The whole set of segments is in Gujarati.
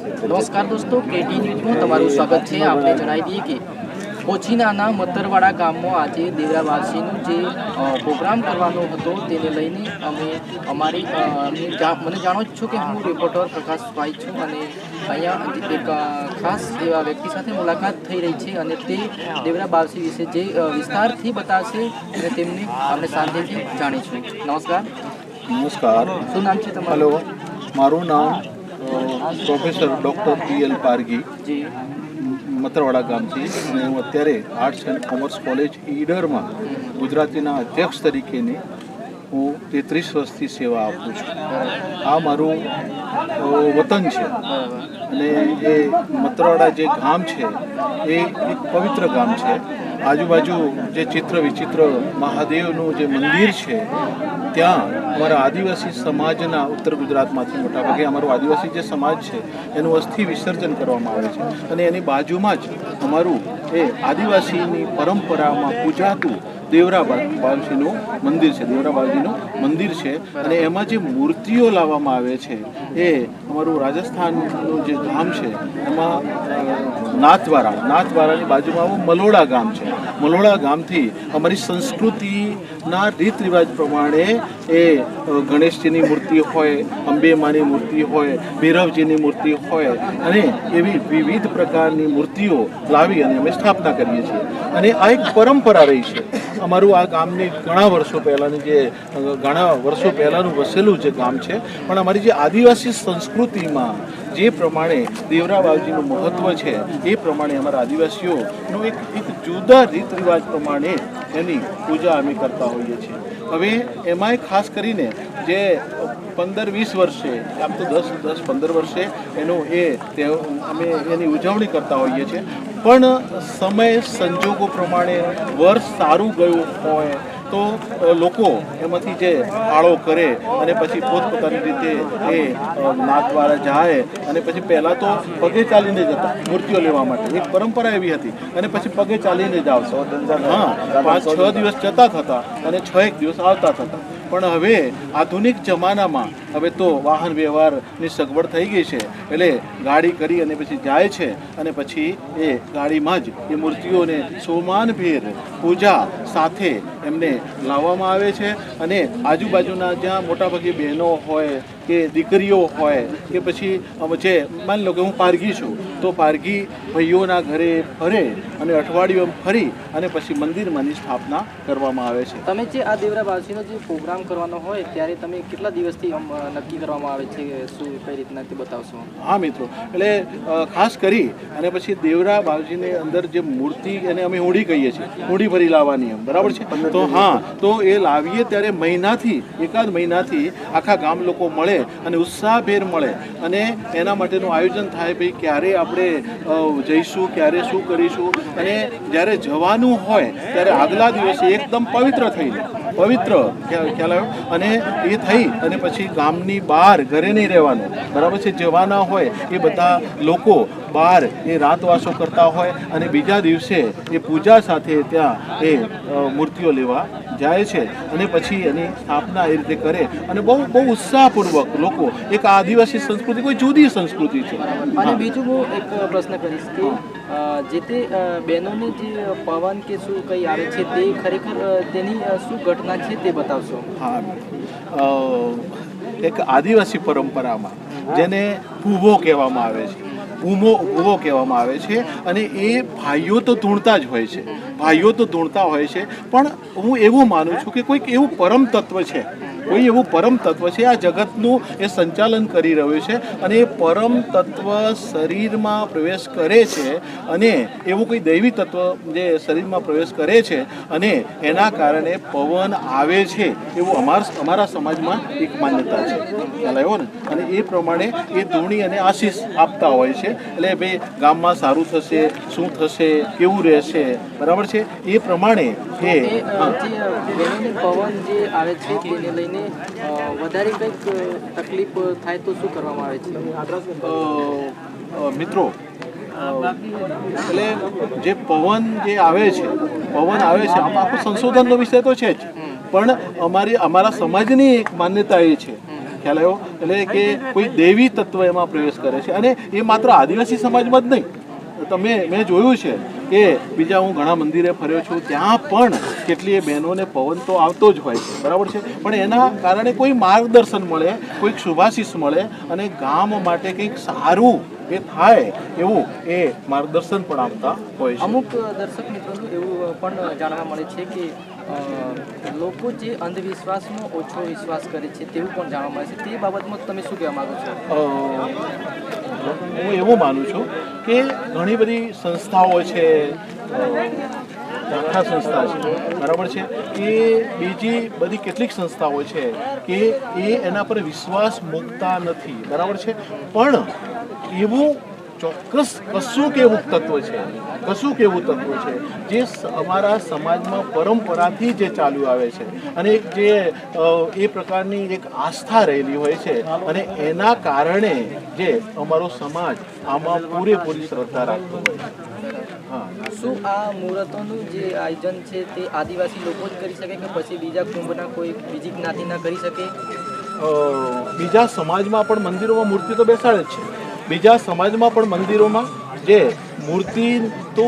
નમસ્કાર દોસ્તો કેટી ન્યૂઝમાં તમારું સ્વાગત છે. આપણે જણાવી દઈએ કે કોચીનાના મતરવાડા ગામમાં આજે દેવરા વાલસીનું જે પ્રોગ્રામ કરવાનો હતો તેને લઈને અમે અમારી મને જાણો જ છું કે હું રિપોર્ટર પ્રકાશ ભાઈ છું અને અહીંયા એક ખાસ એવા વ્યક્તિ સાથે મુલાકાત થઈ રહી છે અને તે દેવરા બાવસી વિશે જે વિસ્તારથી બતાવશે અને તેમને આપણે શાંતિથી જાણીશું. નમસ્કાર. નમસ્કાર. શું નામ છે તમારું? મારું નામ professor doctor P L Pargi Matarwada ગામથી. અને હું અત્યારે આર્ટ્સ એન્ડ કોમર્સ કોલેજ ઈડરમાં ગુજરાતીના અધ્યક્ષ તરીકેની હું તેત્રીસ વર્ષથી સેવા આપું છું. આ મારું વતન છે. અને એ મતરવાડા જે ગામ છે, એ એક પવિત્ર ગામ છે. આજુબાજુ જે ચિત્ર વિચિત્ર મહાદેવનું જે મંદિર છે, ત્યાં અમારા આદિવાસી સમાજના ઉત્તર ગુજરાતમાંથી મોટાભાગે અમારો આદિવાસી જે સમાજ છે, એનું અસ્થિ વિસર્જન કરવામાં આવે છે. અને એની બાજુમાં જ અમારું એ આદિવાસીની પરંપરામાં પૂજાતું દેવરા બાલજીનું મંદિર છે દેવરા બાલજીનું મંદિર છે. અને એમાં જે મૂર્તિઓ લાવવામાં આવે છે, એ અમારું રાજસ્થાનનું જે ગામ છે, એમાં નાથવારા, નાથવારાની બાજુમાં મલોડા ગામ છે. મલોડા ગામથી અમારી સંસ્કૃતિના રીત રિવાજ પ્રમાણે એ ગણેશજીની મૂર્તિ હોય, અંબેમાની મૂર્તિ હોય, ભૈરવજીની મૂર્તિ હોય, અને એવી વિવિધ પ્રકારની મૂર્તિઓ લાવી અને અમે સ્થાપના કરીએ છીએ. અને આ એક પરંપરા રહી છે. અમારું આ ગામની ઘણા વર્ષો પહેલાંની જે ઘણા વર્ષો પહેલાંનું વસેલું જે ગામ છે, પણ અમારી જે આદિવાસી સંસ્કૃતિમાં જે પ્રમાણે દેવરા બાવજીનું મહત્ત્વ છે, એ પ્રમાણે અમારા આદિવાસીઓનું એક એક જુદા રીત રિવાજ પ્રમાણે એની પૂજા અમે કરતા હોઈએ છીએ. હવે એમાંય ખાસ કરીને જે પંદર, વીસ વર્ષે, આમ તો દસ દસ, પંદર વર્ષે એનું એ અમે એની ઉજવણી કરતા હોઈએ છીએ. પણ સમય, સંજોગો પ્રમાણે વર્ષ સારું ગયું હોય તો લોકો એમાંથી જે ફાળો કરે અને પછી પોતપોતાની રીતે એ નાક નાથવાળા જાય અને પછી પહેલાં તો પગે ચાલીને જતા મૂર્તિઓ લેવા માટે. એક પરંપરા એવી હતી. અને પછી પગે ચાલીને જ આવતા. હા પાંચ છ દિવસ જતા થતા અને છ એક દિવસ આવતા થતા. પણ હવે આધુનિક જમાનામાં હવે તો વાહન વ્યવહારની સગવડ થઈ ગઈ છે. એટલે ગાડી કરી અને પછી જાય છે અને પછી એ ગાડીમાં જ એ મૂર્તિઓને સોમાનભેર પૂજા સાથે એમને લાવવામાં આવે છે અને આજુબાજુના જ્યાં મોટાભાગે બહેનો હોય કે દીકરીઓ હોય કે પછી જે માની લો કે હું પારગી છું, તો પારગી ભાઈઓના ઘરે ફરે અને અઠવાડિયું ફરી અને પછી મંદિરમાંની સ્થાપના કરવામાં આવે છે. તમે જે આ દેવરાબાસીનો જે પ્રોગ્રામ કરવાનો હોય, ત્યારે તમે કેટલા દિવસથી નક્કી કરવામાં આવે છે કે શું કઈ રીતના તે બતાવશો? હા મિત્રો. એટલે ખાસ કરી અને પછી દેવરા બાવજીની અંદર જે મૂર્તિ એને અમે હોડી કહીએ છીએ. હોડી ભરી લાવવાની એમ. બરાબર છે? તો હા તો એ લાવીએ ત્યારે મહિનાથી એકાદ મહિનાથી આખા ગામ લોકો મળે અને ઉત્સાહભેર મળે. અને એના માટેનું આયોજન થાય ભાઈ ક્યારે આપણે જઈશું ક્યારે શું કરીશું. અને જ્યારે જવાનું હોય ત્યારે આગલા દિવસે એકદમ પવિત્ર થઈને પવિત્ર ખ્યાલ આવ્યો અને એ થઈ અને પછી ગામની બહાર ઘરે નહીં રહેવાનું. બરાબર છે? જવાના હોય એ બધા લોકો બહાર એ રાતવાસો કરતા હોય અને બીજા દિવસે એ પૂજા સાથે ત્યાં એ મૂર્તિઓ લેવા જાય છે અને પછી એની સ્થાપના એ રીતે કરે અને બહુ બહુ ઉત્સાહપૂર્વક લોકો એક આદિવાસી સંસ્કૃતિ કોઈ જુદી સંસ્કૃતિ છે. અને બીજું હું એક પ્રશ્ન કરીશ કે જે તે બહેનોને જે પવન કે શું કંઈ આવે છે તે ખરેખર તેની શું ઘટના છે તે બતાવશો? હા. એક આદિવાસી પરંપરામાં જેને પૂવો કહેવામાં આવે છે. પૂમો ભૂવો કહેવામાં આવે છે અને એ ભાઈઓ તો ધૂણતા જ હોય છે. ભાઈઓ તો ધૂણતા હોય છે. પણ હું એવું માનું છું કે કોઈક એવું પરમ તત્વ છે. કોઈ એવું પરમ તત્વ છે આ જગતનું એ સંચાલન કરી રહ્યું છે અને એ પરમ તત્વ શરીરમાં પ્રવેશ કરે છે અને એવું કોઈ દૈવી તત્વ જે શરીરમાં પ્રવેશ કરે છે અને એના કારણે પવન આવે છે એવું અમાર અમારા સમાજમાં એક માન્યતા છે. ખ્યાલ આવ્યો ને? અને એ પ્રમાણે એ ધૂણી અને આશીષ આપતા હોય છે. એટલે ભાઈ ગામમાં સારું થશે શું થશે કેવું રહેશે બરાબર છે? એ પ્રમાણે એ પવન જે આવે છે તેને લઈને અ, વધારે કંઈક તકલીફ થાય તો શું કરવામાં આવે છે? મિત્રો એટલે જે પવન જે આવે છે પવન આવે છે આમાં આખું સંશોધનનો વિષય તો છે જ. પણ અમારી અમારા સમાજની એક માન્યતા એ છે. ખ્યાલ આવ્યો? એટલે કે કોઈ દેવી તત્વ એમાં પ્રવેશ કરે છે. અને એ માત્ર આદિવાસી સમાજમાં જ નહીં. તમે મેં જોયું છે કે બીજા હું ઘણા મંદિરે ફર્યો છું ત્યાં પણ કેટલીય બહેનોને પવન તો આવતો જ હોય છે બરાબર છે? પણ એના કારણે કોઈ માર્ગદર્શન મળે કોઈક શુભાશીષ મળે અને ગામ માટે કંઈક સારું એ થાય એવું એ માર્ગદર્શન પણ આપતા હોય છે. અમુક દર્શક મિત્રોનું એવું પણ જાણવા મળે છે કે લોકો જે અંધવિશ્વાસમાં ઓછો વિશ્વાસ કરે છે તેવું પણ જાણવા મળે છે. તે બાબતમાં તમે શું કહેવા માગો છો? હું એવું માનું છું કે ઘણી બધી સંસ્થાઓ છે, દાખલા સંસ્થા છે, બરાબર છે? એ બીજી બધી કેટલીક સંસ્થાઓ છે કે એ એના પર વિશ્વાસ મૂકતા નથી, બરાબર છે? પણ એવું ચોક્કસ કશું કેવું તત્વ છે? કશું કેવું તત્વ છે? જે અમારા સમાજમાં પરંપરાથી જે ચાલુ આવે છે અને એક જે એ પ્રકારની એક આસ્થા રહેલી હોય છે અને એના કારણે જે અમારો સમાજ આમાં પૂરેપૂરી શ્રદ્ધા રાખતો હોય છે. હા. શું આ મુહૂર્તોનું જે આયોજન છે તે આદિવાસી લોકો જ કરી શકે કે પછી બીજા કુંભના કોઈ બીજી જ્ઞાતિના કરી શકે? બીજા સમાજમાં પણ મંદિરોમાં મૂર્તિ તો બેસાડે જ છે. બીજા સમાજમાં પણ મંદિરોમાં જે મૂર્તિ તો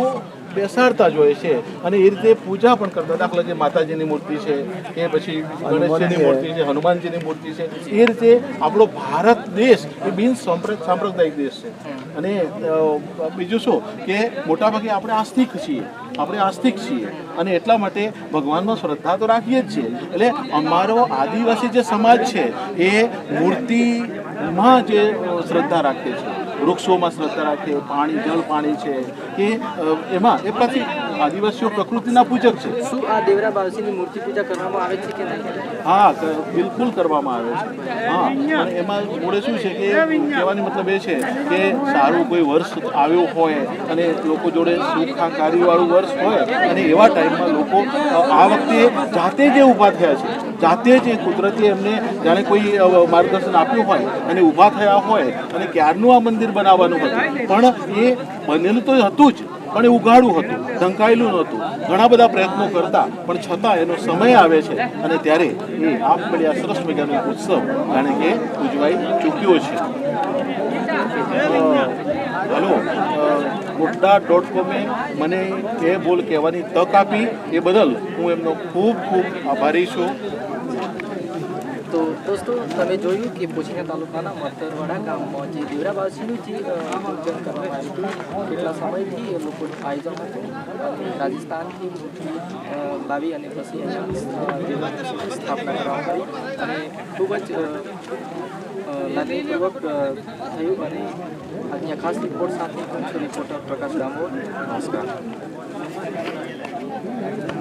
બેસાડતા જ હોય છે અને એ રીતે પૂજા પણ કરતા દાખલા જે માતાજીની મૂર્તિ છે કે પછી ગણેશજીની મૂર્તિ છે હનુમાનજીની મૂર્તિ છે એ રીતે આપણો ભારત દેશ એ બિન સાંપ્ર- સાંપ્રદાયિક દેશ છે. અને બીજું શું કે મોટાભાગે આપણે આસ્તિક છીએ આપણે આસ્તિક છીએ અને એટલા માટે ભગવાનમાં શ્રદ્ધા તો રાખીએ જ છીએ. એટલે અમારો આદિવાસી જે સમાજ છે એ મૂર્તિમાં જે શ્રદ્ધા રાખે છે વૃક્ષોમાં શ્રદ્ધા રાખે પાણી જળ પાણી છે કે એમાં એ પછી આદિવાસીઓ પ્રકૃતિના પૂજક છે. શું આ દેવરા બાવસીની મૂર્તિ પૂજા કરવામાં આવે છે કે નહીં? હા બિલકુલ કરવામાં આવે છે. હા અને એમાં જોડે શું છે કે કહેવાની મતલબ એ છે કે સારું કોઈ વર્ષ આવ્યો હોય અને લોકો જોડે સુખાકારીવાળું વર્ષ હોય અને એવા ટાઈમમાં લોકો આ વખતે જાતે જે ઊભા થયા છે, જાતે જ કુદરતી એમને જાણે કોઈ માર્ગદર્શન આપ્યું હોય, અને ઊભા થયા હોય અને ક્યારનું આ મંદિર બનાવવાનું હતું. પણ એ બનેલું તો હતું જ. પણ એ ઉગાડું હતું, ઢંકાયેલું નહોતું ઘણા બધા પ્રયત્નો કરતા, પણ છતાં એનો સમય આવે છે અને ત્યારે એ આપમેળે આ સરસ મજાનો ઉત્સવ જાણે કે ઉજવાઈ ચૂક્યો છે. હલો મુદ્દા ડોટ કોમે મને એ બોલ કહેવાની તક આપી એ બદલ હું એમનો ખૂબ ખૂબ આભારી છું. તો દોસ્તો, તમે જોયું કે પોચીના તાલુકાના મતરવાડા ગામમાં જે દેવરાવાસીનું જે આયોજન કરવામાં આવ્યું હતું, કેટલા સમયથી એ લોકો આયોજન હતું રાજસ્થાનથી મૂર્તિ લાવી અને પછી અહીંયા સ્થાપના કરવામાં આવી. અને ખૂબ જ લાગણીપૂર્વક થયું અને અહીંયા ખાસ રિપોર્ટ સાથે રિપોર્ટર પ્રકાશ ડામોર નમસ્કાર.